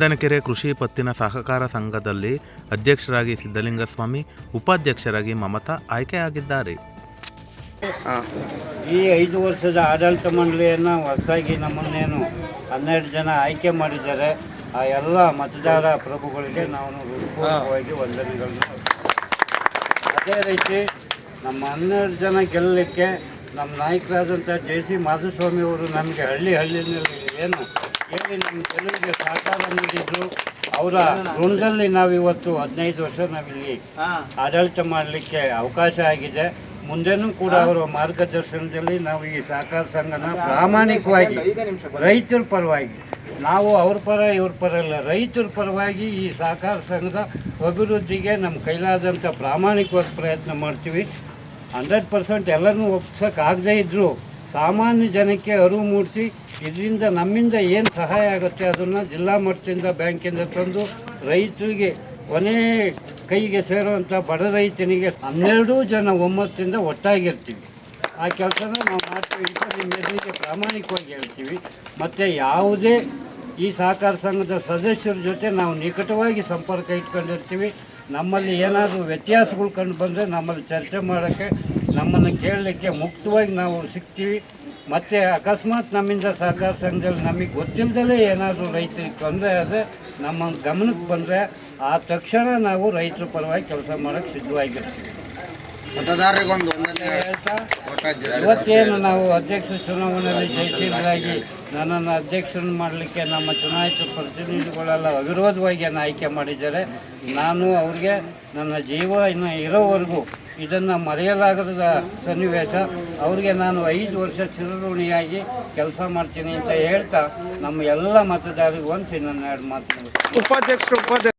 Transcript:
ದನಕೆರೆ ಕೃಷಿ ಪತ್ತಿನ ಸಹಕಾರ ಸಂಘದಲ್ಲಿ ಅಧ್ಯಕ್ಷರಾಗಿ ಸಿದ್ದಲಿಂಗಸ್ವಾಮಿ ಉಪಾಧ್ಯಕ್ಷರಾಗಿ ಮಮತಾ ಆಯ್ಕೆಯಾಗಿದ್ದಾರೆ. ಈ ಐದು ವರ್ಷದ ಆಡಳಿತ ಮಂಡಳಿಯನ್ನು ಹೊಸದಾಗಿ ನಮ್ಮನ್ನೇನು ಹನ್ನೆರಡು ಜನ ಆಯ್ಕೆ ಮಾಡಿದ್ದಾರೆ. ಆ ಎಲ್ಲ ಮತದಾರ ಪ್ರಭುಗಳಿಗೆ ನಾವು ಹೃತ್ಪೂರ್ವಕವಾಗಿ ವಂದನೆಗಳನ್ನು ಅದೇ ರೀತಿ ನಮ್ಮ ಹನ್ನೆರಡು ಜನ ಗೆಲ್ಲಲಿಕ್ಕೆ ನಮ್ಮ ನಾಯಕರಾದಂಥ ಜೆ ಸಿ ಮಾಧುಸ್ವಾಮಿ ಅವರು ನಮಗೆ ಹಳ್ಳಿ ಹಳ್ಳಿನಲ್ಲಿ ಏನು ಹೇಳಿ ನಮ್ಮ ಗೆಲುವಿಗೆ ಸಹಕಾರ ನೀಡಿದ್ರು ಅವರ ಋಣದಲ್ಲಿ ನಾವಿವತ್ತು ಹದಿನೈದು ವರ್ಷ ನಾವಿಲ್ಲಿ ಆಡಳಿತ ಮಾಡಲಿಕ್ಕೆ ಅವಕಾಶ ಆಗಿದೆ. ಮುಂದೆನೂ ಕೂಡ ಅವರ ಮಾರ್ಗದರ್ಶನದಲ್ಲಿ ನಾವು ಈ ಸಹಕಾರ ಸಂಘನ ಪ್ರಾಮಾಣಿಕವಾಗಿ ರೈತರ ಪರವಾಗಿ ನಾವು ಅವ್ರ ಪರ ಇವ್ರ ಪರ ಇಲ್ಲ ರೈತರ ಪರವಾಗಿ ಈ ಸಹಕಾರ ಸಂಘದ ಅಭಿವೃದ್ಧಿಗೆ ನಮ್ಮ ಕೈಲಾದಂಥ ಪ್ರಾಮಾಣಿಕವಾಗಿ ಪ್ರಯತ್ನ ಮಾಡ್ತೀವಿ. ಹಂಡ್ರೆಡ್ ಪರ್ಸೆಂಟ್ ಎಲ್ಲರನ್ನೂ ಒಪ್ಸೋಕ್ಕಾಗದೇ ಇದ್ದರೂ ಸಾಮಾನ್ಯ ಜನಕ್ಕೆ ಅರಿವು ಮೂಡಿಸಿ, ಇದರಿಂದ ನಮ್ಮಿಂದ ಏನು ಸಹಾಯ ಆಗುತ್ತೆ ಅದನ್ನು ಜಿಲ್ಲಾ ಮಟ್ಟದಿಂದ ಬ್ಯಾಂಕಿಂದ ತಂದು ರೈತರಿಗೆ, ಕೊನೆ ಕೈಗೆ ಸೇರುವಂಥ ಬಡ ರೈತನಿಗೆ ಹನ್ನೆರಡು ಜನ ಒಮ್ಮತ್ತಿಂದ ಒಟ್ಟಾಗಿರ್ತೀವಿ. ಆ ಕೆಲಸನ ನಾವು ಮಾಡ್ತೀವಿ ಅಂತ ನಿಮ್ಮ ಎದುರಿಗೆ ಪ್ರಾಮಾಣಿಕವಾಗಿ ಹೇಳ್ತೀವಿ. ಮತ್ತು ಯಾವುದೇ ಈ ಸಹಕಾರ ಸಂಘದ ಸದಸ್ಯರ ಜೊತೆ ನಾವು ನಿಕಟವಾಗಿ ಸಂಪರ್ಕ ಇಟ್ಕೊಂಡಿರ್ತೀವಿ. ನಮ್ಮಲ್ಲಿ ಏನಾದರೂ ವ್ಯತ್ಯಾಸಗಳು ಕಂಡು ಬಂದರೆ ನಮ್ಮಲ್ಲಿ ಚರ್ಚೆ ಮಾಡೋಕ್ಕೆ ನಮ್ಮನ್ನು ಕೇಳಲಿಕ್ಕೆ ಮುಕ್ತವಾಗಿ ನಾವು ಸಿಗ್ತೀವಿ. ಮತ್ತು ಅಕಸ್ಮಾತ್ ನಮ್ಮಿಂದ ಸಹಕಾರ ಸಂಘದಲ್ಲಿ ನಮಗೆ ಗೊತ್ತಿಲ್ಲದಲೇ ಏನಾದರೂ ರೈತರಿಗೆ ತೊಂದರೆ ಆದರೆ ನಮ್ಮ ಗಮನಕ್ಕೆ ಬಂದರೆ ಆ ತಕ್ಷಣ ನಾವು ರೈತರ ಪರವಾಗಿ ಕೆಲಸ ಮಾಡೋಕ್ಕೆ ಸಿದ್ಧವಾಗಿರ್ತೀವಿ. ಇವತ್ತೇನು ನಾವು ಅಧ್ಯಕ್ಷ ಚುನಾವಣೆಯಲ್ಲಿ ಜಯಶೀಲರಾಗಿ ನನ್ನನ್ನು ಅಧ್ಯಕ್ಷರನ್ನು ಮಾಡಲಿಕ್ಕೆ ನಮ್ಮ ಚುನಾಯಿತ ಪ್ರತಿನಿಧಿಗಳೆಲ್ಲ ಅವಿರೋಧವಾಗಿ ಏನು ಆಯ್ಕೆ ಮಾಡಿದ್ದಾರೆ. ನಾನು ಅವ್ರಿಗೆ ನನ್ನ ಜೀವ ಇನ್ನು ಇರೋವರೆಗೂ ಇದನ್ನು ಮರೆಯಲಾಗದ ಸನ್ನಿವೇಶ ಅವರಿಗೆ ನಾನು ಐದು ವರ್ಷ ಚಿರಋಣಿಯಾಗಿ ಕೆಲಸ ಮಾಡ್ತೀನಿ ಅಂತ ಹೇಳ್ತಾ ನಮ್ಮ ಎಲ್ಲ ಮತದಾರರಿಗೆ ಒಂದು ನನ್ನ ಎರಡು ಮಾತು. ಉಪಾಧ್ಯಕ್ಷರು ಉಪಾಧ್ಯಕ್ಷ